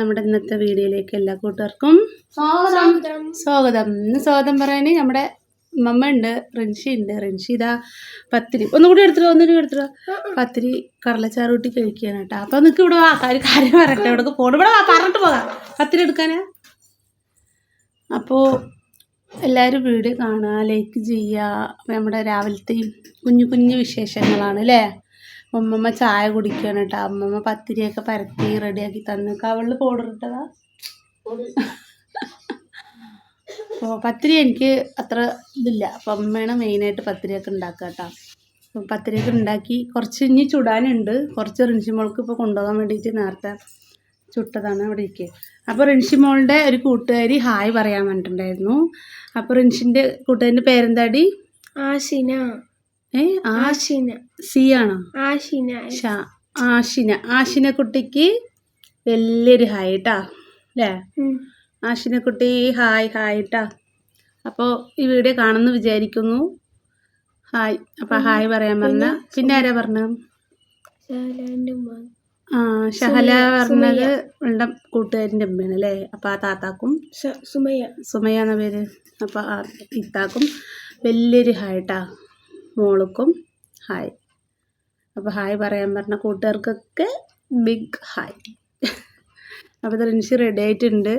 നമ്മുടെ ഇന്നത്തെ വീഡിയോയിലേക്ക് എല്ലാ കൂട്ടുകാർക്കും സ്വാഗതം. സ്വാഗതം. ഇന്ന് സ്വാഗതം പറയാന് നമ്മുടെ മമ്മ ഉണ്ട് റിൻഷി ഉണ്ട്. റിൻഷി ഇതാ പത്തിരി. ഒന്നുകൂടി എടുത്തിട്ടോ ഒന്നുകൂടി എടുത്തിട്ടോ പത്തിരി കടലച്ചാറൂട്ടി കഴിക്കുകയാണ് കേട്ടോ. അപ്പൊ നിനക്ക് ഇവിടെ വാ. കാര്യം കാര്യം പറയട്ടെ. ഇവിടെ പോണം. ഇവിടെ വാ പറഞ്ഞിട്ട് പോകാം. പത്തിരി എടുക്കാനാ? അപ്പോൾ എല്ലാവരും വീഡിയോ കാണുക ലൈക്ക് ചെയ്യുക. നമ്മുടെ രാവിലത്തെയും കുഞ്ഞു കുഞ്ഞു വിശേഷങ്ങളാണ് അല്ലേ? അമ്മമ്മ ചായ കുടിക്കുകയാണ് കേട്ടോ അമ്മമ്മ പത്തിരിയൊക്കെ പരത്തി റെഡിയാക്കി തന്നു. കവളിൽ പൗഡർ ഇട്ടതാ. അപ്പോൾ പത്തിരി എനിക്ക് അത്ര ഇതില്ല. അപ്പം അമ്മയാണ് മെയിനായിട്ട് പത്തിരിയൊക്കെ ഉണ്ടാക്കുക കേട്ടോ അപ്പം പത്തിരിയൊക്കെ ഉണ്ടാക്കി കുറച്ച് ഇനി ചുടാനുണ്ട്. കുറച്ച് റിൻഷിമോൾക്ക് ഇപ്പോൾ കൊണ്ടുപോകാൻ വേണ്ടിയിട്ട് നേരത്തെ ചുട്ടതാണ് അവിടെ ഇരിക്കുക അപ്പോൾ റിൻഷിമോളുടെ ഒരു കൂട്ടുകാരി ഹായ് പറയാൻ പറഞ്ഞിട്ടുണ്ടായിരുന്നു. അപ്പോൾ റിൻഷിന്റെ കൂട്ടുകാരിന്റെ പേരെന്താടി? ആശിന. ഏ? സി ആണോ? ഷാ ആഷിന ആഷിന കുട്ടിക്ക് വലിയൊരു ഹായ് ട്ടാ അല്ലേ. ആഷിന കുട്ടി ഹായ് ഹായ് ട്ടാ അപ്പോൾ ഈ വീഡിയോ കാണുന്ന വിചാരിക്കുന്നു. ഹായ്. അപ്പൊ ഹായ് പറയാൻ പറഞ്ഞ. പിന്നെ ആരാ പറഞ്ഞ. ആ ഷഹല പറഞ്ഞത് ഉള്ള കൂട്ടുകാരിന്റെ അമ്മയാണ് അല്ലേ അപ്പൊ ആ താത്താക്കും സുമയ്യ. സുമയ്യ സുമയ എന്ന പേര്. അപ്പൊ ഇത്താക്കും വലിയൊരു ഹായ് ട്ടാ മോൾക്കും ഹായ്. അപ്പോൾ ഹായ് പറയാൻ പറഞ്ഞ കൂട്ടുകാർക്കൊക്കെ ബിഗ് ഹായ്. അപ്പോൾ റിൻഷി റെഡി ആയിട്ടുണ്ട്.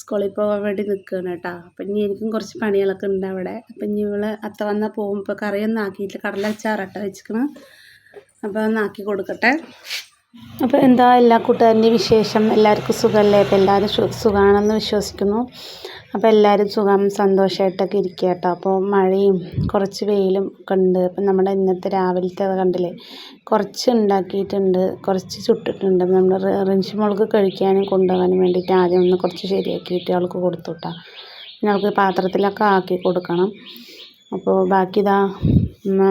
സ്കൂളിൽ പോകാൻ വേണ്ടി നിൽക്കുകയാണ് കേട്ടോ. അപ്പം ഇനി എനിക്കും കുറച്ച് പണികളൊക്കെ ഉണ്ട് അവിടെ. അപ്പം ഇനി ഇവൾ അത്ത വന്നാൽ പോകും. ഇപ്പോൾ കറിയൊന്നും ആക്കിയിട്ടില്ല. കടലച്ചാറട്ട വെച്ചിക്കണം അപ്പോൾ ഒന്ന് ആക്കി കൊടുക്കട്ടെ. അപ്പോൾ എന്താ എല്ലാ കൂട്ടുകാരന്റെയും വിശേഷം? എല്ലാവർക്കും സുഖമല്ലേ? അപ്പോൾ എല്ലാവരും സുഖമാണെന്ന് വിശ്വസിക്കുന്നു. അപ്പോൾ എല്ലാവരും സുഖം സന്തോഷമായിട്ടൊക്കെ ഇരിക്കുക കേട്ടോ അപ്പോൾ മഴയും കുറച്ച് വെയിലും ഒക്കെ ഉണ്ട്. അപ്പം നമ്മുടെ ഇന്നത്തെ രാവിലത്തെ കണ്ടില്ലേ? കുറച്ച് ഉണ്ടാക്കിയിട്ടുണ്ട് കുറച്ച് ചുട്ടിട്ടുണ്ട്. നമ്മൾ റിൻഷി മുളക് കഴിക്കാനും കൊണ്ടുപോകാനും വേണ്ടിയിട്ട് ആദ്യം ഒന്ന് കുറച്ച് ശരിയാക്കിയിട്ട് അവൾക്ക് കൊടുത്തു കേട്ടോ പിന്നെ അവൾക്ക് പാത്രത്തിലൊക്കെ ആക്കി കൊടുക്കണം. അപ്പോൾ ബാക്കി ഇതാ ഉമ്മ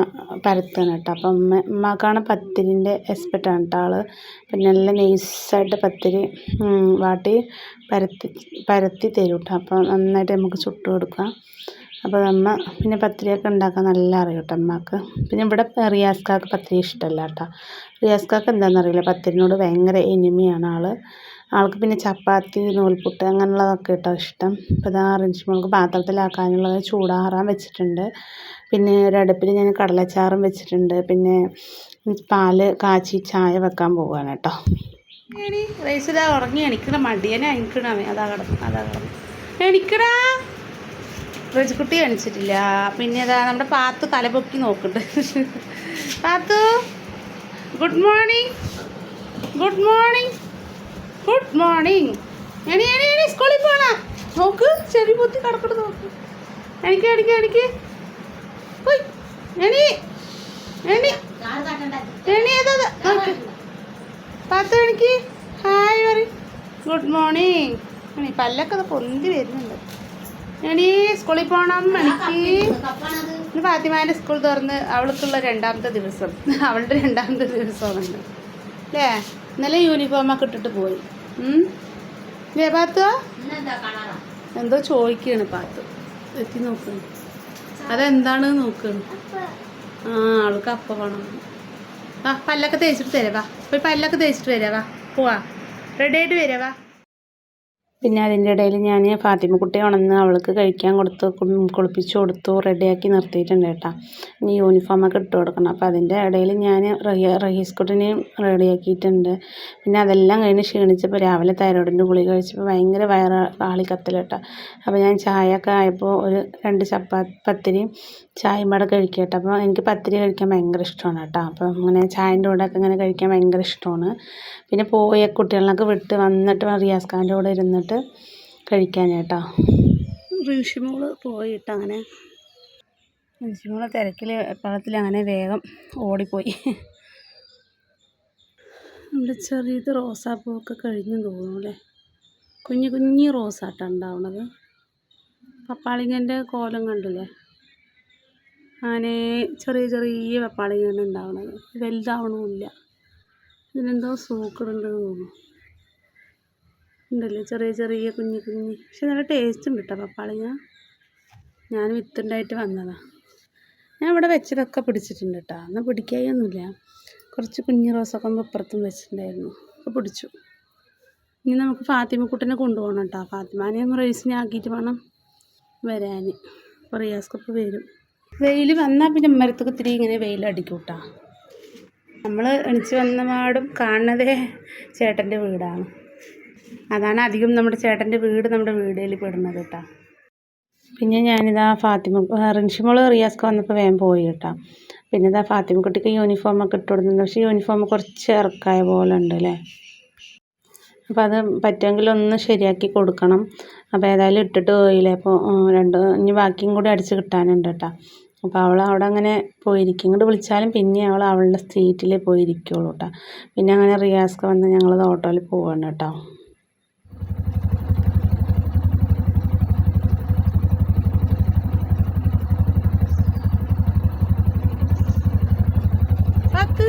പരത്താണ് കേട്ടോ. അപ്പം ഉമ്മ ഉമ്മാക്കാണ് പത്തിരിന്റെ എക്സ്പെർട്ടാണ് കേട്ടോ ആൾ പിന്നെ നല്ല നൈസായിട്ട് പത്തിരി വാട്ടി പരത്തി പരത്തി തരും കേട്ടോ. അപ്പോൾ നന്നായിട്ട് നമുക്ക് ചുട്ട് കൊടുക്കാം. അപ്പോൾ അമ്മ പിന്നെ പത്തിരിയൊക്കെ ഉണ്ടാക്കാൻ നല്ല അറിയും കേട്ടോ അമ്മയ്ക്ക് പിന്നെ ഇവിടെ റിയാസ്ക്കാക്ക് പത്തിരി ഇഷ്ടമല്ല കേട്ടോ. റിയാസ്ക്കാക്ക് എന്താണെന്നറിയില്ല പത്തിരിനോട് ഭയങ്കര എനിമിയാണ് ആൾ ആൾക്ക് പിന്നെ ചപ്പാത്തി നൂൽപുട്ട് അങ്ങനെയുള്ളതൊക്കെ കേട്ടോ ഇഷ്ടം. അപ്പോൾ ഇതാ ഓറഞ്ച് മുളക് പാത്രത്തിലാക്കാനുള്ളത് ചൂടാറാൻ വെച്ചിട്ടുണ്ട്. പിന്നെ ഒരടുപ്പിൽ ഞാൻ കടലച്ചാറും വെച്ചിട്ടുണ്ട്. പിന്നെ പാൽ കാച്ചി ചായ വെക്കാൻ പോവുകയാണ് കേട്ടോ. റൈസിലാ ഉറങ്ങി. എണിക്കണ അതാ അതാ എണിച്ചിട്ടില്ല. പിന്നെ അതാ നമ്മുടെ പാത്തു തലപൊക്കി നോക്കുന്നുണ്ട്. Pathu good morning. Good morning. Good morning എണി എണി എണി സ്കൂളിൽ പോണം. നോക്ക് ചെവി പൊത്തി കടക്കട് നോക്ക്. എനിക്ക് എനിക്ക് എനിക്ക് എണി ഏതാ ഇത്? നോക്ക്. പത്ത് മണിക്ക് ഹായ് പറയും. ഗുഡ് മോർണിംഗ് എണി പല്ലൊക്കെ അത് പൊന്തി വരുന്നുണ്ട്. എണി സ്കൂളിൽ പോകണം എനിക്ക് ഫാത്തിമാന്റെ സ്കൂൾ തുറന്ന് അവൾക്കുള്ള രണ്ടാമത്തെ ദിവസം. അവളുടെ രണ്ടാമത്തെ ദിവസമാണ്. അല്ലേ? ഇന്നലെ യൂണിഫോമൊക്കെ ഇട്ടിട്ട് പോയി. പാത്തു? എന്തോ ചോദിക്കാണ് പാത്തു. എത്തി നോക്കണം അതെന്താണ് നോക്ക്. ആ ആൾക്ക് അപ്പ വേണം. ആ പല്ലൊക്കെ തേച്ചിട്ട് തരവാ പോയി പല്ലൊക്കെ തേച്ചിട്ട് വരാവാ പോവാ. റെഡി ആയിട്ട് വരാം വാ. പിന്നെ അതിന്റെ ഇടയിൽ ഞാൻ ഫാത്തിമ കുട്ടി ഉണന്ന് അവൾക്ക് കഴിക്കാൻ കൊടുത്ത് കുളിപ്പിച്ചു കൊടുത്തു റെഡിയാക്കി നിർത്തിയിട്ടുണ്ട് കേട്ടോ. ഇനി യൂണിഫോമൊക്കെ ഇട്ട് കൊടുക്കണം. അപ്പോൾ അതിന്റെ ഇടയിൽ ഞാൻ റഹി റഹീസ് കുട്ടിനെയും റെഡിയാക്കിയിട്ടുണ്ട്. പിന്നെ അതെല്ലാം കഴിഞ്ഞ് ക്ഷീണിച്ചപ്പോൾ രാവിലെ തൈറോയിഡിന്റെ ഗുളിക കഴിച്ചപ്പോൾ ഭയങ്കര വയറ് ആളി കത്തലട്ടോ അപ്പോൾ ഞാൻ ചായയൊക്കെ ആയപ്പോൾ ഒരു രണ്ട് ചപ്പാ പത്തിരിയും ചായയും പാടെ കഴിക്കുക കേട്ടോ. അപ്പോൾ എനിക്ക് പത്തിരി കഴിക്കാൻ ഭയങ്കര ഇഷ്ടമാണ് കേട്ടോ. അപ്പോൾ അങ്ങനെ ചായന്റെ കൂടെ ഒക്കെ ഇങ്ങനെ കഴിക്കാൻ ഭയങ്കര ഇഷ്ടമാണ്. പിന്നെ പോയ കുട്ടികളൊക്കെ വിട്ട് വന്നിട്ട് റിയാസ് ഖാന്റെ കൂടെ ഇരുന്നിട്ട് കഴിക്കാൻ കേട്ടോ ഋഷിമോൾ പോയിട്ട് അങ്ങനെ ഋഷിമോളെ തിരക്കിൽ വെള്ളത്തിൽ അങ്ങനെ വേഗം ഓടിപ്പോയി. നമ്മുടെ ചെറിയത് റോസാപ്പൂവൊക്കെ കഴിഞ്ഞു തോന്നുന്നു അല്ലേ? കുഞ്ഞു കുഞ്ഞു റോസാട്ടാണ് ഉണ്ടാവുന്നത്. പപ്പാളിങ്ങന്റെ കോലം കണ്ടില്ലേ? അങ്ങനെ ചെറിയ ചെറിയ പപ്പാളിങ്ങനെ ഉണ്ടാവുന്നത്. വലുതാവണമില്ല. ഇതിനെന്തോ സൂക്കടുണ്ടെന്ന് തോന്നുന്നു. ഉണ്ടല്ലേ ചെറിയ ചെറിയ കുഞ്ഞു കുഞ്ഞ്. പക്ഷെ നല്ല ടേസ്റ്റ് ഉണ്ട് കേട്ടോ പപ്പാളിങ്ങ ഞാൻ വിത്തുണ്ടായിട്ട് വന്നതാണ് ഞാൻ ഇവിടെ വെച്ചതൊക്കെ പിടിച്ചിട്ടുണ്ട് കേട്ടോ എന്നാൽ പിടിക്കായൊന്നുമില്ല. കുറച്ച് കുഞ്ഞു റോസൊക്കെ അപ്പുറത്തും വെച്ചിട്ടുണ്ടായിരുന്നു. അപ്പോൾ പിടിച്ചു. ഇനി നമുക്ക് ഫാത്തിമക്കുട്ടനെ കൊണ്ടുപോകണം കേട്ടോ ഫാത്തിമാനെ ഒന്ന് റേസിനെ ആക്കിയിട്ട് വേണം വരാൻ. അപ്പോൾ റിയാസ്കപ്പ് വരും. വെയിൽ വന്നാൽ പിന്നെ മരത്തൊക്കെ ഇത്തിരി ഇങ്ങനെ വെയിലടിക്കും കേട്ടോ നമ്മൾ എണിച്ച് വന്ന പാടും കാണുന്നതേ ചേട്ടന്റെ വീടാണ്. അതാണ് അധികം നമ്മുടെ ചേട്ടന്റെ വീട് നമ്മുടെ വീടിൽ പെടുന്നത് കേട്ടോ. പിന്നെ ഞാനിതാ ഫാത്തിമ റിൻഷിമോൾ റിയാസ്ക്ക് വന്നപ്പോൾ വേഗം പോയി കേട്ടോ. പിന്നെ ഇതാ ഫാത്തിമക്കുട്ടിക്ക് യൂണിഫോമൊക്കെ ഇട്ട് കൊടുക്കുന്നുണ്ട് പക്ഷേ യൂണിഫോം കുറച്ച് ഇറക്കായ പോലെ ഉണ്ട് അല്ലേ? അപ്പോൾ അത് പറ്റുമെങ്കിൽ ഒന്ന് ശരിയാക്കി കൊടുക്കണം. അപ്പോൾ ഏതായാലും ഇട്ടിട്ട് പോയില്ലേ? അപ്പോൾ രണ്ട് ഇനി ബാക്കിയും കൂടി അടിച്ച് കിട്ടാനുണ്ട് കേട്ടോ. അപ്പോൾ അവൾ അവിടെ അങ്ങനെ പോയിരിക്കും. ഇങ്ങോട്ട് വിളിച്ചാലും പിന്നെ അവൾ അവളുടെ സീറ്റിൽ പോയിരിക്കുള്ളൂ കേട്ടോ. പിന്നെ അങ്ങനെ റിയാസ്ക്ക് വന്ന് ഞങ്ങളത് ഓട്ടോയിൽ പോവാണ് കേട്ടോ പത്ത്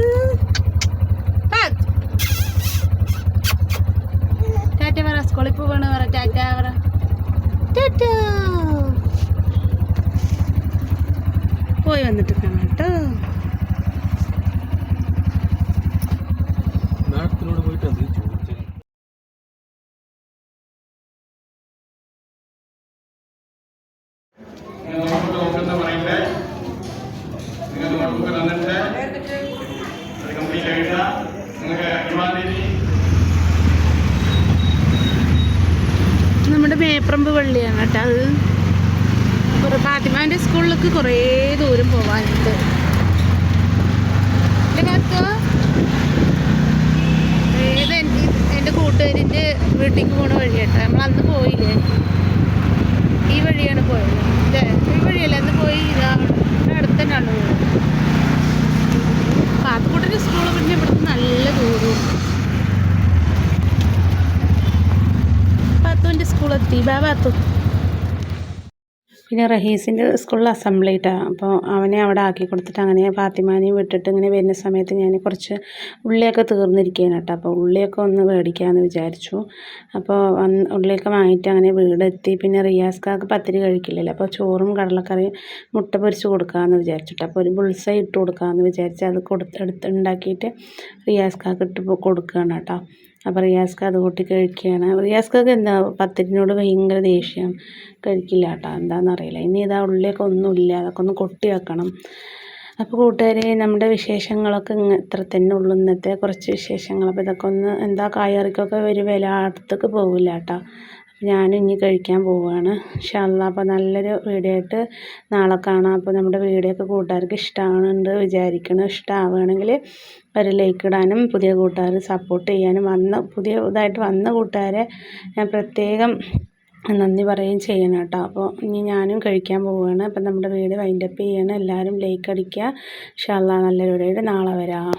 പത്ത് ടാറ്റ പറ സ്കൂളിൽ പോവാണ് പറ ടാറ്റ പറ ടാറ്റ പോയി വന്നിട്ട് കാണാം കേട്ടോ മാഡത്തിനോട് പോയിട്ട് അത് ചോദിച്ചത് നമ്മുടെ മേപ്രമ്പ് പള്ളിയാണ് കേട്ടോ അത്. ഫാത്തിമാന്റെ സ്കൂളിലേക്ക് കുറേ ദൂരം പോകാനുണ്ട്? ഏത് എന്റെ കൂട്ടുകാരിന്റെ വീട്ടിലേക്ക് പോണ വഴി കേട്ടോ. നമ്മൾ അന്ന് പോയില്ലേ? ഈ വഴിയാണ് പോയത്. അല്ലേ ഈ വഴിയല്ല? അന്ന് പോയി ഇതാണ് അടുത്ത് തന്നെയാണ് പോയത്. പാത്തുക്കുട്ടന്റെ സ്കൂൾ പിന്നെ ഇവിടുന്ന് നല്ല ദൂരവും പാത്തുവിന്റെ സ്കൂളെത്തി. ബാ പാത്തു. പിന്നെ റഹീസിന്റെ സ്കൂളിൽ അസംബ്ലി ഇട്ടാണ് അപ്പോൾ അവനെ അവിടെ ആക്കി കൊടുത്തിട്ട് അങ്ങനെ ഫാത്തിമാനെയും വിട്ടിട്ട് ഇങ്ങനെ വരുന്ന സമയത്ത് ഞാൻ കുറച്ച് ഉള്ളിയൊക്കെ തീർന്നിരിക്കുകയാണ് കേട്ടോ. അപ്പോൾ ഉള്ളിയൊക്കെ ഒന്ന് മേടിക്കാമെന്ന് വിചാരിച്ചു. അപ്പോൾ വന്ന് ഉള്ളിയൊക്കെ വാങ്ങിയിട്ട് അങ്ങനെ വീടെത്തി. പിന്നെ റിയാസ്ക്കാക്ക് പത്തിരി കഴിക്കില്ലല്ലോ. അപ്പോൾ ചോറും കടലക്കറിയും മുട്ട പൊരിച്ച് കൊടുക്കാമെന്ന് വിചാരിച്ചിട്ട്. അപ്പോൾ ഒരു ബുൾസൈ ഇട്ട് കൊടുക്കാമെന്ന് വിചാരിച്ച് അത് കൊടുത്ത് എടുത്ത് ഉണ്ടാക്കിയിട്ട് റിയാസ്ക്കാക്ക് ഇട്ട് കൊടുക്കുകയാണ് കേട്ടോ. അപ്പോൾ റിയാസ്ക്ക് അത് കൂട്ടി കഴിക്കുകയാണ്. റിയാസ്ക്കൊക്കെ എന്താ പത്തിരിനോട് ഭയങ്കര ദേഷ്യം. കഴിക്കില്ല കേട്ടോ. എന്താണെന്നറിയില്ല ഇനി ഇതാ ഉള്ളിലേക്ക് ഒന്നുമില്ല അതൊക്കെ ഒന്ന് കൊട്ടി വെക്കണം. അപ്പോൾ കൂട്ടുകാരെ നമ്മുടെ വിശേഷങ്ങളൊക്കെ ഇങ്ങ ഇത്ര തന്നെ ഉള്ളു. ഇന്നത്തെ കുറച്ച് വിശേഷങ്ങൾ. അപ്പോൾ ഇതൊക്കെ ഒന്ന് എന്താ കായറിക്കൊക്കെ ഒരു വില അടുത്തേക്ക് പോകില്ല കേട്ടോ. ഞാനും ഇനി കഴിക്കാൻ പോവുകയാണ്. ഇൻഷാല്ല അപ്പോൾ നല്ലൊരു വീഡിയോ ആയിട്ട് നാളെ കാണാം. അപ്പോൾ നമ്മുടെ വീഡിയോ ഒക്കെ കൂട്ടുകാർക്ക് ഇഷ്ടമാണെന്ന് വിചാരിക്കണം ഇഷ്ടമാവുകയാണെങ്കിൽ ഒരു ലൈക്ക് ഇടാനും പുതിയ കൂട്ടുകാർ സപ്പോർട്ട് ചെയ്യാനും വന്ന പുതിയ ഇതായിട്ട് വന്ന കൂട്ടുകാരെ ഞാൻ പ്രത്യേകം നന്ദി പറയുകയും ചെയ്യണം കേട്ടോ. അപ്പോൾ ഇനി ഞാനും കഴിക്കാൻ പോവുകയാണ്. അപ്പം നമ്മുടെ വീഡിയോ വൈൻഡപ്പ് ചെയ്യണം. എല്ലാവരും ലൈക്ക് അടിക്കുക. ഇൻഷാല്ലാ നല്ലൊരു വീഡിയോ നാളെ വരാം.